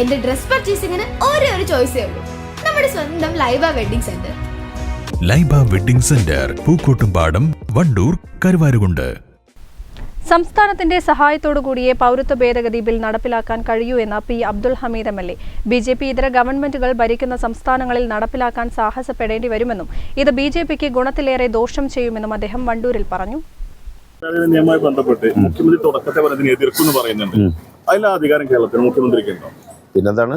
എന്റെ ഡ്രസ് പർച്ചേസിംഗിന് ഒരേ ഒരു ചോയ്സേ ഉള്ളൂ. നമ്മുടെ സ്വന്തം Laiba wedding centre. Laiba wedding centre Pookkottumpadam Wandoor Karuvarakundu. സംസ്ഥാനത്തിന്റെ സഹായത്തോടു കൂടിയേ പൗരത്വ ഭേദഗതി ബിൽ നടപ്പിലാക്കാൻ കഴിയൂ എന്ന P Abdul Hameed M L A. B J P ഇതര ഗവൺമെന്റുകൾ ഭരിക്കുന്ന സംസ്ഥാനങ്ങളിൽ നടപ്പിലാക്കാൻ സാഹസപ്പെടേണ്ടി വരുമെന്നും ഇത് ബി ജെ പിക്ക് ഗുണത്തിലേറെ ദോഷം ചെയ്യുമെന്നും അദ്ദേഹം വണ്ടൂരിൽ പറഞ്ഞു. നിയമവുമായി ബന്ധപ്പെട്ട് മുഖ്യമന്ത്രി തുടക്കത്തെ പറഞ്ഞതിന് എതിർക്കുന്നു പറയുന്നുണ്ട്. അതിലെ അധികാരം കേരളത്തിന് മുഖ്യമന്ത്രിക്ക് ഉണ്ടോ? പിന്നെന്താണ്?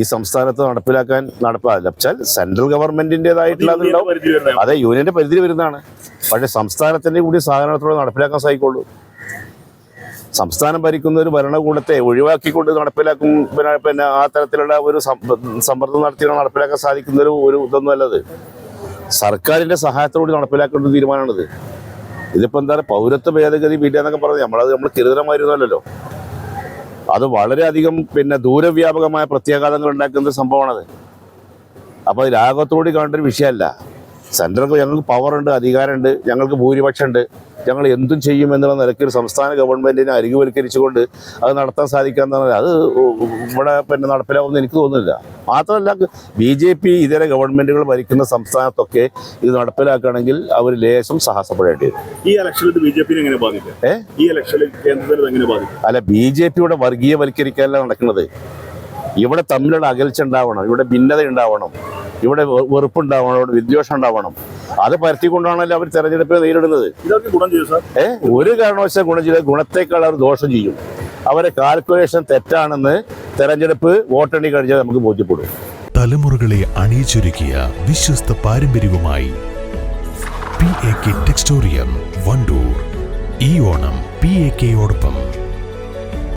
ഈ സംസ്ഥാനത്ത് നടപ്പിലാക്കാൻ നടപ്പാകില്ല വെച്ചാൽ സെൻട്രൽ ഗവൺമെന്റിന്റേതായിട്ടുള്ള അതുണ്ടാവും അതെ യൂണിയന്റെ പരിധി വരുന്നതാണ്. പക്ഷെ സംസ്ഥാനത്തിന്റെ കൂടി സഹകരണത്തോടെ നടപ്പിലാക്കാൻ സാധിക്കുള്ളൂ. സംസ്ഥാനം ഭരിക്കുന്ന ഒരു ഭരണകൂടത്തെ ഒഴിവാക്കിക്കൊണ്ട് നടപ്പിലാക്കും പിന്നെ പിന്നെ ആ തരത്തിലുള്ള ഒരു സമ്മർദ്ദം നടത്തി നടപ്പിലാക്കാൻ സാധിക്കുന്ന ഒരു ഒരു ഇതൊന്നും അല്ലത്. സർക്കാരിന്റെ സഹായത്തോടെ നടപ്പിലാക്കേണ്ട തീരുമാനമാണിത്. ഇതിപ്പോ എന്താ പൗരത്വ ഭേദഗതി ബില്ല് എന്നൊക്കെ പറഞ്ഞത് നമ്മളത് നമ്മൾ കരുതരമായിരുന്നല്ലോ അത് വളരെയധികം പിന്നെ ദൂരവ്യാപകമായ പ്രത്യാഘാതങ്ങൾ ഉണ്ടാക്കുന്ന സംഭവമാണത്. അപ്പോൾ രാഗത്തോടി കാണേണ്ട ഒരു വിഷയമല്ല. സെൻട്രൽ ഞങ്ങൾക്ക് പവറുണ്ട് അധികാരമുണ്ട് ഞങ്ങൾക്ക് ഭൂരിപക്ഷം ഉണ്ട് ഞങ്ങൾ എന്തും ചെയ്യും എന്നുള്ള നിലയ്ക്ക് ഒരു സംസ്ഥാന ഗവൺമെന്റിനെ അരികുവൽക്കരിച്ചുകൊണ്ട് അത് നടത്താൻ സാധിക്കാന്ന് പറഞ്ഞാൽ അത് ഇവിടെ പിന്നെ നടപ്പിലാവുമെന്ന് എനിക്ക് തോന്നുന്നില്ല. മാത്രമല്ല ബി ജെ പി ഇതര ഗവൺമെന്റുകൾ ഭരിക്കുന്ന സംസ്ഥാനത്തൊക്കെ ഇത് നടപ്പിലാക്കുകയാണെങ്കിൽ അവർ ലേശം സാഹസപ്പെടേണ്ടി വരും. ഈ ഇലക്ഷനിൽ ബി ജെ പി എങ്ങനെ ബാധിക്കും? ഈ ഇലക്ഷനിൽ കേന്ദ്രത്തിൽ എങ്ങനെ ബാധിക്കും? അല്ല ബി ജെ പിയുടെ വർഗീയവൽക്കരിക്കാനല്ല നടക്കുന്നത്. ഇവിടെ തമ്മിലുള്ള അകൽച്ച ഉണ്ടാവണം ഇവിടെ ഭിന്നത ഉണ്ടാവണം ഇവിടെ വെറുപ്പുണ്ടാവണം ഇവിടെ വിദ്വേഷം ഉണ്ടാവണം. അത് പരത്തിക്കൊണ്ടാണല്ലോ അവർ തെരഞ്ഞെടുപ്പ് നേരിടുന്നത്. ഏഹ് ഏ? ഒരു കാരണവശാൽ ഗുണം ചെയ്ത ഗുണത്തേക്കാൾ അവർ ദോഷം ചെയ്യും. അവരെ കാൽക്കുലേഷൻ തെറ്റാണെന്ന് തെരഞ്ഞെടുപ്പ് വോട്ടെണ്ണി കഴിഞ്ഞാൽ നമുക്ക് ബോധ്യപ്പെടും. തലമുറകളെ അണിയിച്ചൊരുക്കിയ വിശ്വസ്ത പാരമ്പര്യവുമായി P A K textorium Wandoor. ഈ ഓണം പി എ കെയോടൊപ്പം